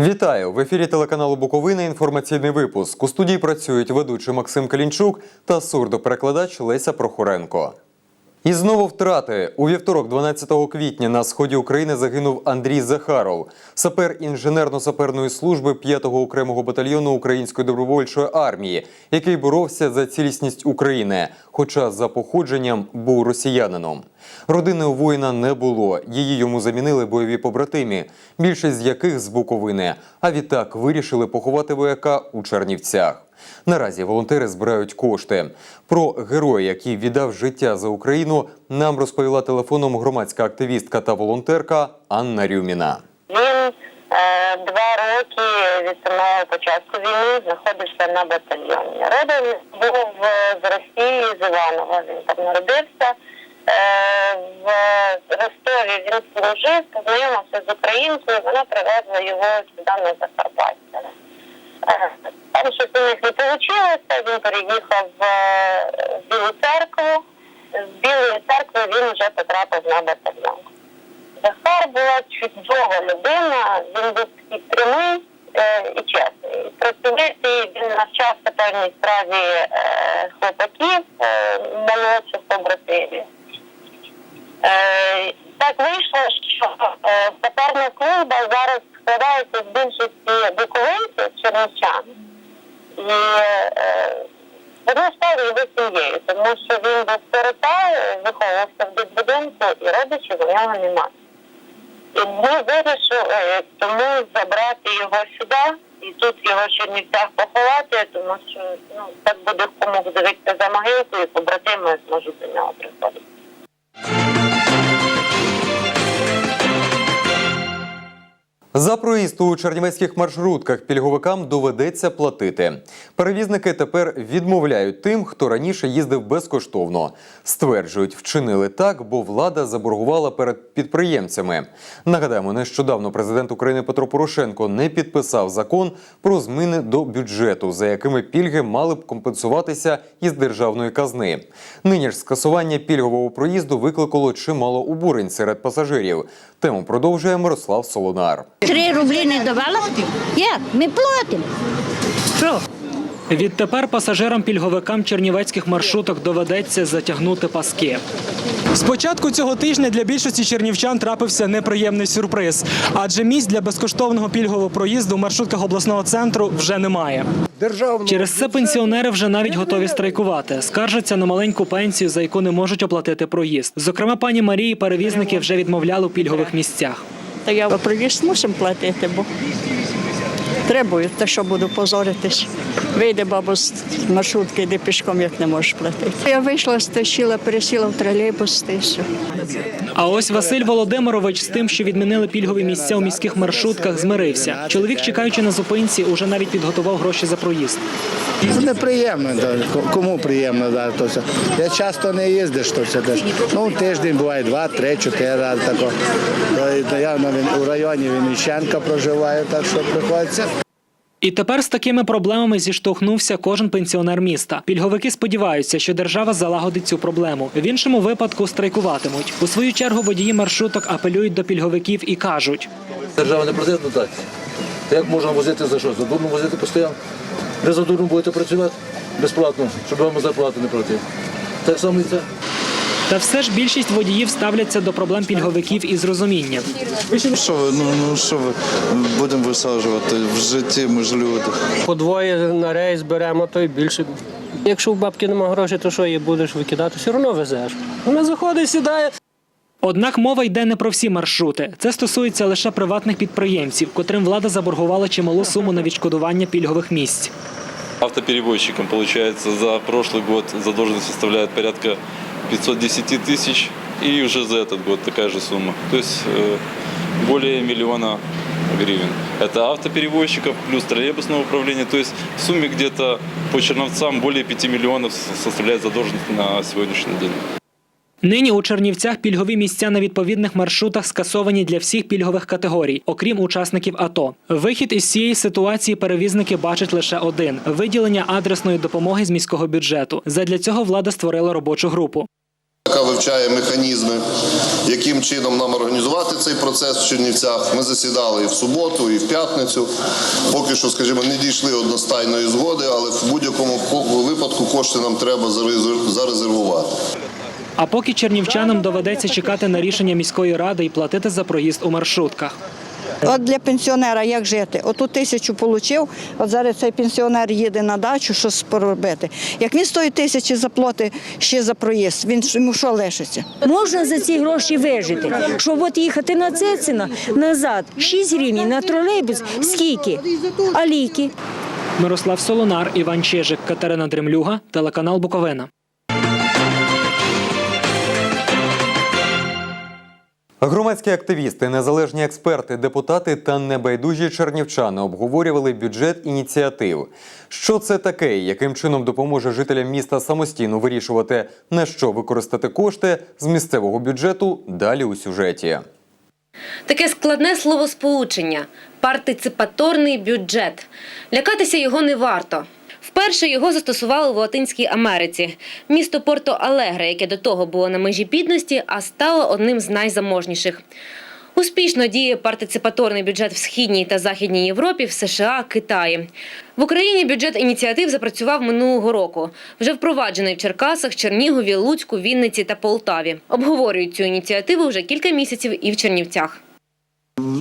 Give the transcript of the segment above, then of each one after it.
Вітаю в ефірі телеканалу Буковина. Інформаційний випуск. У студії працюють ведучий Максим Калінчук та сурдоперекладач Леся Прохоренко. І знову втрати. У вівторок, 12 квітня, на сході України загинув Андрій Захаров, сапер інженерно-саперної служби 5-го окремого батальйону Української добровольчої армії, який боровся за цілісність України, хоча за походженням був росіянином. Родини у воїна не було. Її йому замінили бойові побратимі, більшість з яких з Буковини. А відтак вирішили поховати вояка у Чернівцях. Наразі волонтери збирають кошти. Про героя, який віддав життя за Україну, нам розповіла телефоном громадська активістка та волонтерка Анна Рюміна. Він е, два роки від самого початку війни знаходився на батальйоні. Родом був е, з Росії, з Іванова. Він там народився. Е, в Ростові він служив, познайомився з українкою, вона привезла його сюди на Закарпаття. Е, Там щось у них не вийшло, він переїхав в е, Білу церкву. З Білої церкви він вже потрапив на батальйон. Захар була чудова людина, він був такий прямий е, і чесний. Працювати він навчався певній справі е, хлопаків, молодших побратимів. Так вийшло, що саперна клуба зараз складається з більшості буковинців, чернівчан. І вони стали його сім'єю, тому що він був сирота, виховувався в дитбудинку, і родичів у нього немає. І ми вирішили е, тому забрати його сюди і тут його в Чернівцях поховати, тому що ну так буде кому дивитися за могилкою, побратими зможуть до нього приходити. За проїзд у чернівецьких маршрутках пільговикам доведеться платити. Перевізники тепер відмовляють тим, хто раніше їздив безкоштовно. Стверджують, вчинили так, бо влада заборгувала перед підприємцями. Нагадаємо, нещодавно президент України Петро Порошенко не підписав закон про зміни до бюджету, за якими пільги мали б компенсуватися із державної казни. Нині ж скасування пільгового проїзду викликало чимало обурень серед пасажирів. Тему продовжує Мирослав Солонар. Три рублі не давала? Як? Ми платимо. Що? Відтепер пасажирам-пільговикам чернівецьких маршруток доведеться затягнути паски. З початку цього тижня для більшості чернівчан трапився неприємний сюрприз, адже місць для безкоштовного пільгового проїзду в маршрутках обласного центру вже немає. Через це пенсіонери вже навіть готові страйкувати. Скаржаться на маленьку пенсію, за яку не можуть оплатити проїзд. Зокрема, пані Марії перевізники вже відмовляли у пільгових місцях. Та я проїзд мусимо платити, бо требують, та що буду позоритись. Вийде бабу з маршрутки, йде пішком, як не можеш платити. Я вийшла, стащила, пересіла в тролейбус, та й все. А ось Василь Володимирович з тим, що відмінили пільгові місця у міських маршрутках, змирився. Чоловік, чекаючи на зупинці, уже навіть підготував гроші за проїзд. Ну, неприємно, кому приємно, да, то все. Я часто не їздиш, то все теж. Ну, тиждень буває два, три, чотири рази тако. Я Він- у районі Вінниченка проживаю, так що приходиться. І тепер з такими проблемами зіштовхнувся кожен пенсіонер міста. Пільговики сподіваються, що держава залагодить цю проблему. В іншому випадку страйкуватимуть. У свою чергу водії маршруток апелюють до пільговиків і кажуть: Держава не платить дотації. То як можна возити за що? За дурно возити постійно? Ви за дурно будете працювати безплатно, щоб вам зарплату не платили. Так само і це. Та все ж більшість водіїв ставляться до проблем пільговиків із розумінням. Що ви, ну, ну що ви будемо висаджувати в житті, ми ж люди. По двоє на рейс беремо, то й більше. Якщо в бабки немає грошей, то що її будеш викидати? Все одно везеш. Вона заходить, сідає. Однак мова йде не про всі маршрути. Це стосується лише приватних підприємців, котрим влада заборгувала чималу суму на відшкодування пільгових місць. Автоперевозчикам, получается, за прошлый год задолженность составляет порядка 510 тысяч, и уже за этот год такая же сумма. То есть э, более миллиона гривен. Это автоперевозчиков плюс троллейбусное управление. То есть в сумме где-то по Черновцам более 5 миллионов составляет задолженность на сегодняшний день. Нині у Чернівцях пільгові місця на відповідних маршрутах скасовані для всіх пільгових категорій, окрім учасників АТО. Вихід із цієї ситуації перевізники бачать лише один виділення адресної допомоги з міського бюджету. Задля цього влада створила робочу групу. яка вивчає механізми, яким чином нам організувати цей процес в Чернівцях. Ми засідали і в суботу, і в п'ятницю. Поки що, скажімо, не дійшли одностайної згоди, але в будь-якому випадку кошти нам треба зарезер- зарезервувати. А поки чернівчанам доведеться чекати на рішення міської ради і платити за проїзд у маршрутках. От для пенсіонера як жити? Оту тисячу отримав, от зараз цей пенсіонер їде на дачу, щось поробити. Як він з тої тисячі заплатить ще за проїзд, він йому що лишиться? Можна за ці гроші вижити. Щоб от їхати на Цецина назад, 6 гривень, на тролейбус скільки? А ліки? Мирослав Солонар, Іван Чижик, Катерина Дремлюга, телеканал Буковина. Громадські активісти, незалежні експерти, депутати та небайдужі чернівчани обговорювали бюджет ініціатив. Що це таке? Яким чином допоможе жителям міста самостійно вирішувати на що використати кошти з місцевого бюджету? Далі у сюжеті. Таке складне словосполучення партиципаторний бюджет. Лякатися його не варто. Вперше його застосували в Латинській Америці. Місто Порто Алегре, яке до того було на межі бідності, а стало одним з найзаможніших. Успішно діє партиципаторний бюджет в східній та західній Європі, в США, Китаї. В Україні бюджет ініціатив запрацював минулого року. Вже впроваджений в Черкасах, Чернігові, Луцьку, Вінниці та Полтаві. Обговорюють цю ініціативу вже кілька місяців і в Чернівцях.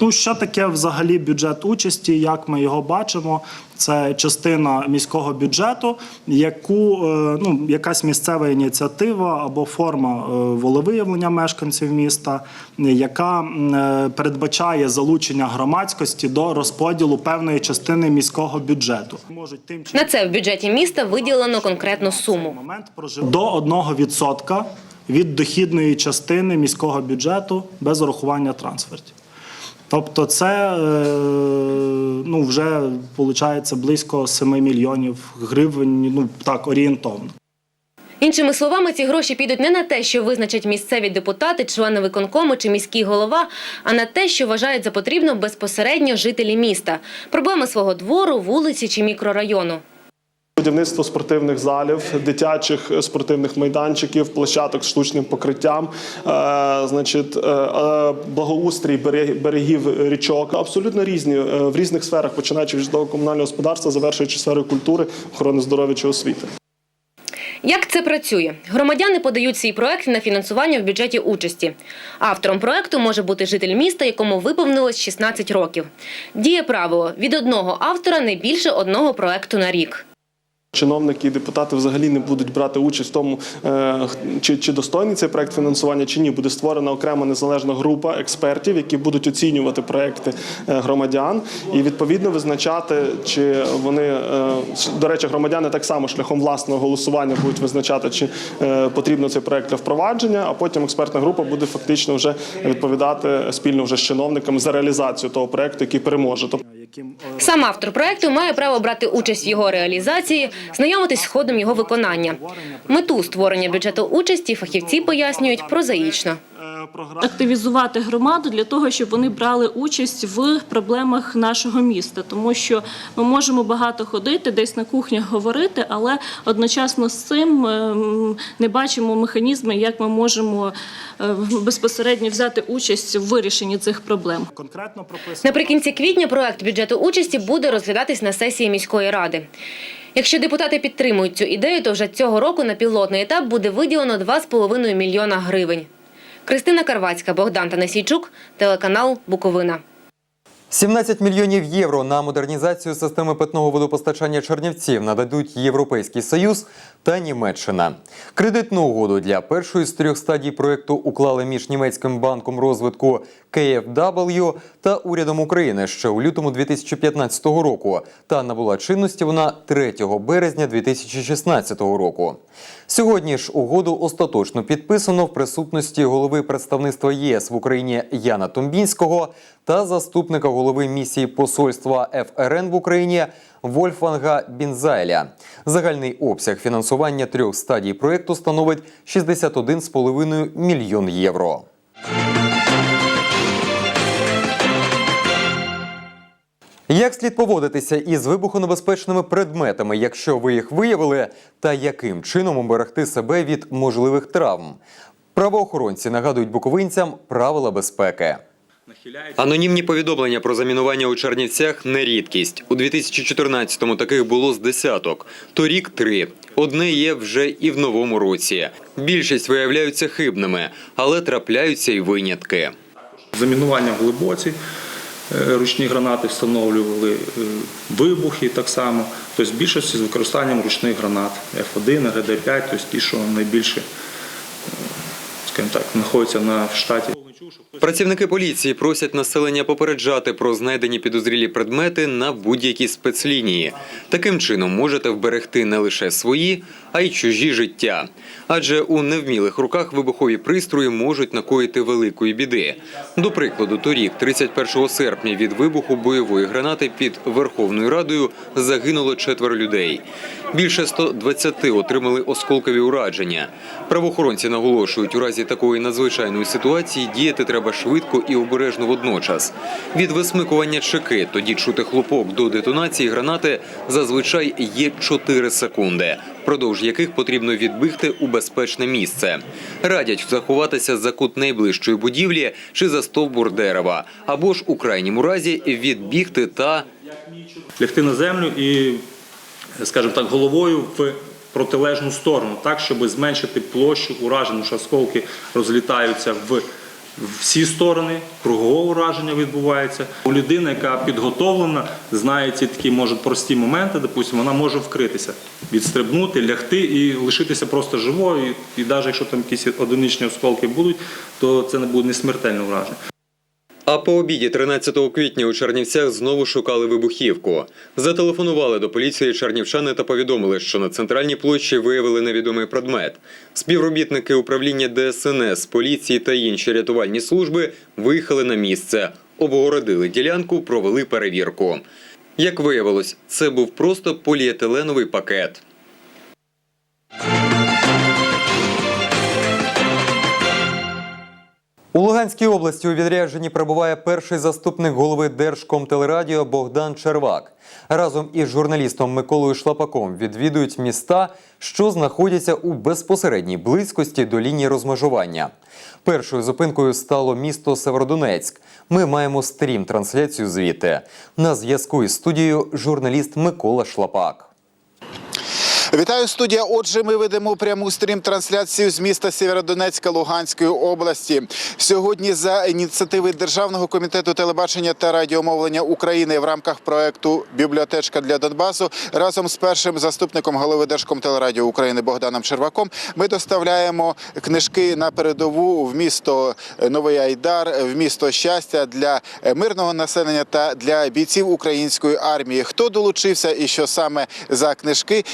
Ну, що таке взагалі бюджет участі? Як ми його бачимо? Це частина міського бюджету, яку е, ну якась місцева ініціатива або форма е, волевиявлення мешканців міста, яка е, передбачає залучення громадськості до розподілу певної частини міського бюджету. Можуть тим На це в бюджеті міста виділено конкретну суму. до 1% від дохідної частини міського бюджету без урахування трансфертів. Тобто це е, ну, вже виходить близько 7 мільйонів гривень, ну так орієнтовно. Іншими словами, ці гроші підуть не на те, що визначать місцеві депутати, члени виконкому чи міський голова, а на те, що вважають за потрібно безпосередньо жителі міста, проблеми свого двору, вулиці чи мікрорайону. Будівництво спортивних залів, дитячих спортивних майданчиків, площадок з штучним покриттям, е, значить, е, е, благоустрій берег- берегів річок. Абсолютно різні в різних сферах, починаючи від житлово-комунального господарства, завершуючи сферою культури, охорони здоров'я чи освіти. Як це працює? Громадяни подають свій проект на фінансування в бюджеті участі. Автором проекту може бути житель міста, якому виповнилось 16 років. Діє правило від одного автора не більше одного проекту на рік. Чиновники і депутати взагалі не будуть брати участь в тому, е, чи, чи достойний цей проект фінансування, чи ні. Буде створена окрема незалежна група експертів, які будуть оцінювати проекти е, громадян і відповідно визначати, чи вони е, до речі, громадяни так само шляхом власного голосування будуть визначати, чи потрібно цей проект для впровадження. А потім експертна група буде фактично вже відповідати спільно вже з чиновниками за реалізацію того проекту, який переможе. Тобто Сам автор проекту має право брати участь в його реалізації, знайомитись з ходом його виконання. Мету створення бюджету участі фахівці пояснюють прозаїчно. Активізувати громаду для того, щоб вони брали участь в проблемах нашого міста, тому що ми можемо багато ходити, десь на кухнях говорити, але одночасно з цим ем, не бачимо механізми, як ми можемо е, безпосередньо взяти участь в вирішенні цих проблем. Конкретно прописано. Наприкінці квітня проект бюджету участі буде розглядатись на сесії міської ради. Якщо депутати підтримують цю ідею, то вже цього року на пілотний етап буде виділено 2,5 мільйона гривень. Кристина Карвацька, Богдан Танасійчук, телеканал Буковина. 17 мільйонів євро на модернізацію системи питного водопостачання Чернівців нададуть Європейський Союз та Німеччина. Кредитну угоду для першої з трьох стадій проєкту уклали між німецьким банком розвитку KfW та урядом України ще у лютому 2015 року. Та набула чинності вона 3 березня 2016 року. Сьогодні ж угоду остаточно підписано в присутності голови представництва ЄС в Україні Яна Тумбінського та заступника голови місії посольства ФРН в Україні Вольфанга Бінзайля. Загальний обсяг фінансування трьох стадій проєкту становить 61,5 мільйон євро. Як слід поводитися із вибухонебезпечними предметами, якщо ви їх виявили, та яким чином уберегти себе від можливих травм? Правоохоронці нагадують буковинцям правила безпеки. Анонімні повідомлення про замінування у Чернівцях не рідкість. У 2014-му таких було з десяток. Торік три. Одне є вже і в новому році. Більшість виявляються хибними, але трапляються й винятки. Замінування в глибоці, ручні гранати встановлювали, е, вибухи так само. Тобто більшості з використанням ручних гранат F1, ГД-5, тобто ті, що найбільше, е, так, знаходяться на штаті. Працівники поліції просять населення попереджати про знайдені підозрілі предмети на будь-якій спецлінії. Таким чином можете вберегти не лише свої, а й чужі життя. Адже у невмілих руках вибухові пристрої можуть накоїти великої біди. До прикладу, торік, 31 серпня, від вибуху бойової гранати під Верховною Радою загинуло четверо людей. Більше 120 отримали осколкові ураження. Правоохоронці наголошують, у разі такої надзвичайної ситуації діяти треба швидко і обережно водночас. Від висмикування чеки, тоді чути хлопок до детонації гранати зазвичай є 4 секунди, впродовж яких потрібно відбігти у безпечне місце. Радять заховатися за кут найближчої будівлі чи за стовбур дерева, або ж у крайньому разі відбігти та лягти на землю і, скажімо так, головою в протилежну сторону, так, щоб зменшити площу уражень, що осколки розлітаються в всі сторони, кругове ураження відбувається. У людини, яка підготовлена, знає ці такі може прості моменти, допустимо, вона може вкритися, відстрибнути, лягти і лишитися просто живою. І, навіть якщо там якісь одиничні осколки будуть, то це не буде не смертельне ураження. А по обіді 13 квітня у Чернівцях знову шукали вибухівку. Зателефонували до поліції чернівчани та повідомили, що на центральній площі виявили невідомий предмет. Співробітники управління ДСНС, поліції та інші рятувальні служби виїхали на місце, обгородили ділянку, провели перевірку. Як виявилось, це був просто поліетиленовий пакет. У Луганській області у відрядженні перебуває перший заступник голови Держкомтелерадіо Богдан Червак. Разом із журналістом Миколою Шлапаком відвідують міста, що знаходяться у безпосередній близькості до лінії розмежування. Першою зупинкою стало місто Северодонецьк. Ми маємо стрім-трансляцію звідти. На зв'язку із студією журналіст Микола Шлапак. Вітаю студія. Отже, ми ведемо пряму стрім-трансляцію з міста Сєвєродонецька Луганської області. Сьогодні за ініціативи Державного комітету телебачення та радіомовлення України в рамках проекту Бібліотечка для Донбасу разом з першим заступником голови Держкомтелерадіо України Богданом Черваком ми доставляємо книжки на передову в місто Новий Айдар, в місто щастя для мирного населення та для бійців української армії. Хто долучився і що саме за книжки?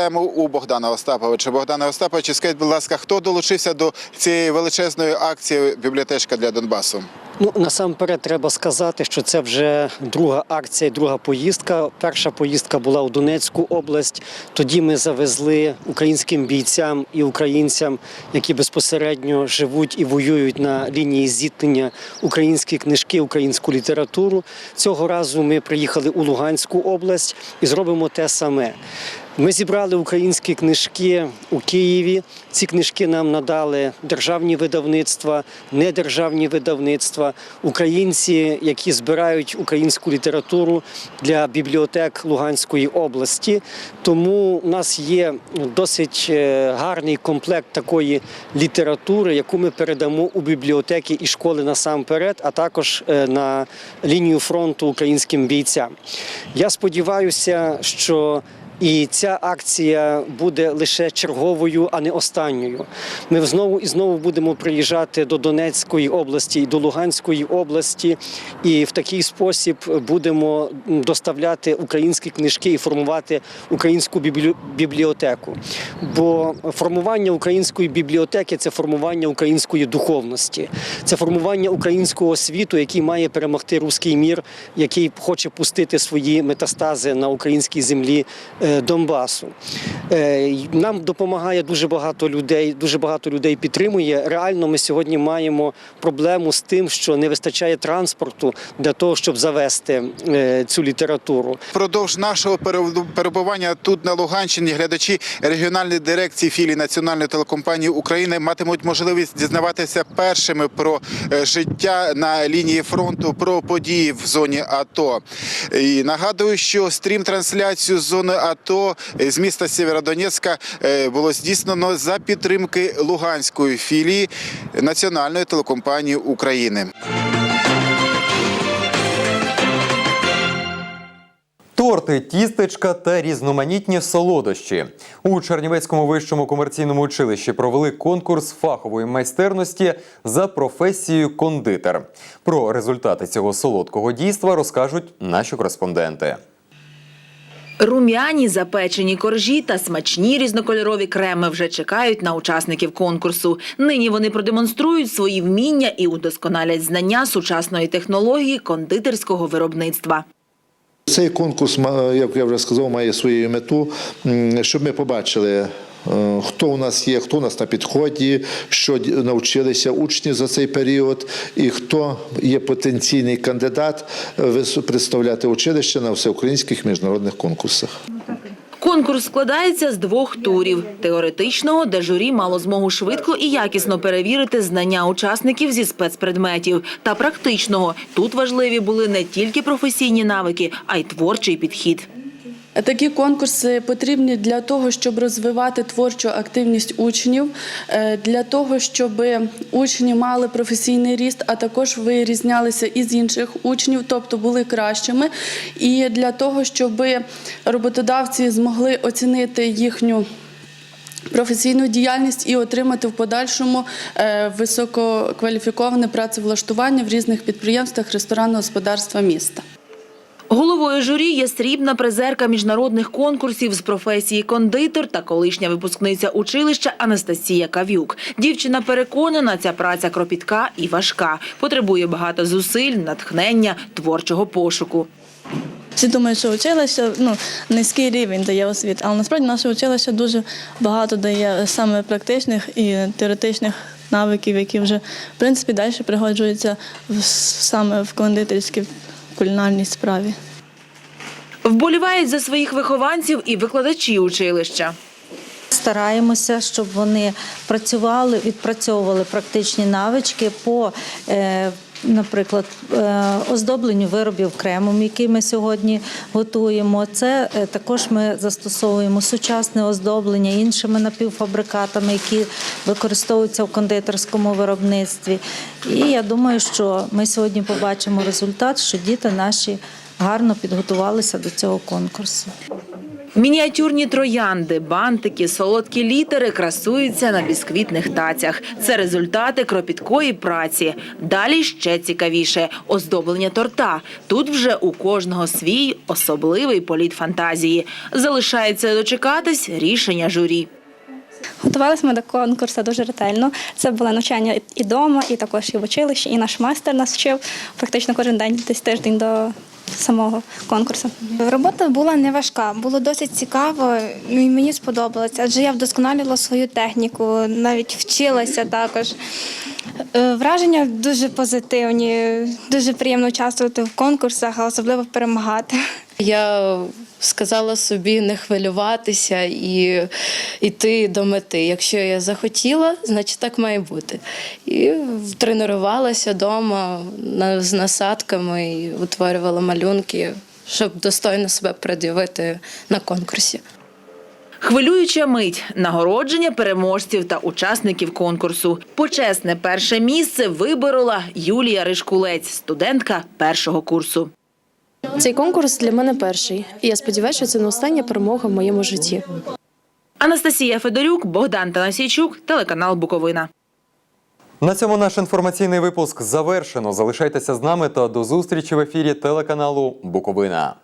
Запитаємо у Богдана Остаповича. Богдана Остаповича, скажіть, будь ласка, хто долучився до цієї величезної акції Бібліотечка для Донбасу? Ну насамперед треба сказати, що це вже друга акція, друга поїздка. Перша поїздка була у Донецьку область. Тоді ми завезли українським бійцям і українцям, які безпосередньо живуть і воюють на лінії зіткнення українські книжки, українську літературу. Цього разу ми приїхали у Луганську область і зробимо те саме. Ми зібрали українські книжки у Києві. Ці книжки нам надали державні видавництва, недержавні видавництва, українці, які збирають українську літературу для бібліотек Луганської області. Тому у нас є досить е, гарний комплект такої літератури, яку ми передамо у бібліотеки і школи насамперед, а також е, на лінію фронту українським бійцям. Я сподіваюся, що і ця акція буде лише черговою, а не останньою. Ми знову і знову будемо приїжджати до Донецької області і до Луганської області, і в такий спосіб будемо доставляти українські книжки і формувати українську бібліотеку. Бо формування української бібліотеки це формування української духовності, це формування українського світу, який має перемогти руський мір, який хоче пустити свої метастази на українській землі. Е, Донбасу. Е, Нам допомагає дуже багато людей, дуже багато людей підтримує. Реально, ми сьогодні маємо проблему з тим, що не вистачає транспорту для того, щоб завести е, цю літературу. Впродовж нашого перебування тут на Луганщині глядачі регіональної дирекції філії Національної телекомпанії України матимуть можливість дізнаватися першими про життя на лінії фронту, про події в зоні АТО. І нагадую, що стрім-трансляцію з зони АТО е, з міста Сєвєродонецька е, було здійснено за підтримки Луганської філії Національної телекомпанії України. Торти, тістечка та різноманітні солодощі у Чернівецькому вищому комерційному училищі провели конкурс фахової майстерності за професією кондитер. Про результати цього солодкого дійства розкажуть наші кореспонденти. Рум'яні запечені коржі та смачні різнокольорові креми вже чекають на учасників конкурсу. Нині вони продемонструють свої вміння і удосконалять знання сучасної технології кондитерського виробництва. Цей конкурс, як я вже сказав, має свою мету, щоб ми побачили. Е, Хто у нас є, хто у нас на підході, що навчилися учні за цей період, і хто є потенційний кандидат е, представляти училище на всеукраїнських міжнародних конкурсах. Конкурс складається з двох турів: теоретичного, де журі мало змогу швидко і якісно перевірити знання учасників зі спецпредметів, та практичного. Тут важливі були не тільки професійні навики, а й творчий підхід. Такі конкурси потрібні для того, щоб розвивати творчу активність учнів, е, для того, щоб учні мали професійний ріст, а також вирізнялися із інших учнів, тобто були кращими, і для того, щоб роботодавці змогли оцінити їхню. Професійну діяльність і отримати в подальшому е, висококваліфіковане працевлаштування в різних підприємствах ресторанного господарства міста. Головою журі є срібна призерка міжнародних конкурсів з професії кондитер та колишня випускниця училища Анастасія Кавюк. Дівчина переконана, ця праця кропітка і важка, потребує багато зусиль, натхнення, творчого пошуку. Всі думають, що училище ну, низький рівень дає освіти, але насправді наше училище дуже багато дає саме практичних і теоретичних навиків, які вже в принципі далі пригоджуються саме в кондитерській кулінарній справі. Вболівають за своїх вихованців і викладачі училища. Стараємося, щоб вони працювали, відпрацьовували практичні навички по, е, наприклад, е, оздобленню виробів кремом, який ми сьогодні готуємо. Це е, також ми застосовуємо сучасне оздоблення іншими напівфабрикатами, які використовуються в кондитерському виробництві. І я думаю, що ми сьогодні побачимо результат, що діти наші гарно підготувалися до цього конкурсу. Мініатюрні троянди, бантики, солодкі літери красуються на бісквітних тацях. Це результати кропіткої праці. Далі ще цікавіше оздоблення торта. Тут вже у кожного свій особливий політ фантазії. Залишається дочекатись рішення журі. Готувалися ми до конкурсу дуже ретельно. Це було навчання і вдома, і також і в училищі, і наш майстер нас вчив практично кожен день, десь тиждень до самого конкурсу. Робота була не важка, було досить цікаво, ну і мені сподобалося, адже я вдосконалювала свою техніку, навіть вчилася також. Е, Враження дуже позитивні, дуже приємно участвувати в конкурсах, а особливо перемагати. Я сказала собі не хвилюватися і йти до мети. Якщо я захотіла, значить так має бути. І тренувалася вдома з насадками і утворювала малюнки, щоб достойно себе пред'явити на конкурсі. Хвилююча мить нагородження переможців та учасників конкурсу. Почесне перше місце виборола Юлія Ришкулець, студентка першого курсу. Цей конкурс для мене перший, і я сподіваюся, що це не остання перемога в моєму житті. Анастасія Федорюк, Богдан Танасійчук, телеканал Буковина. На цьому наш інформаційний випуск завершено. Залишайтеся з нами та до зустрічі в ефірі телеканалу Буковина.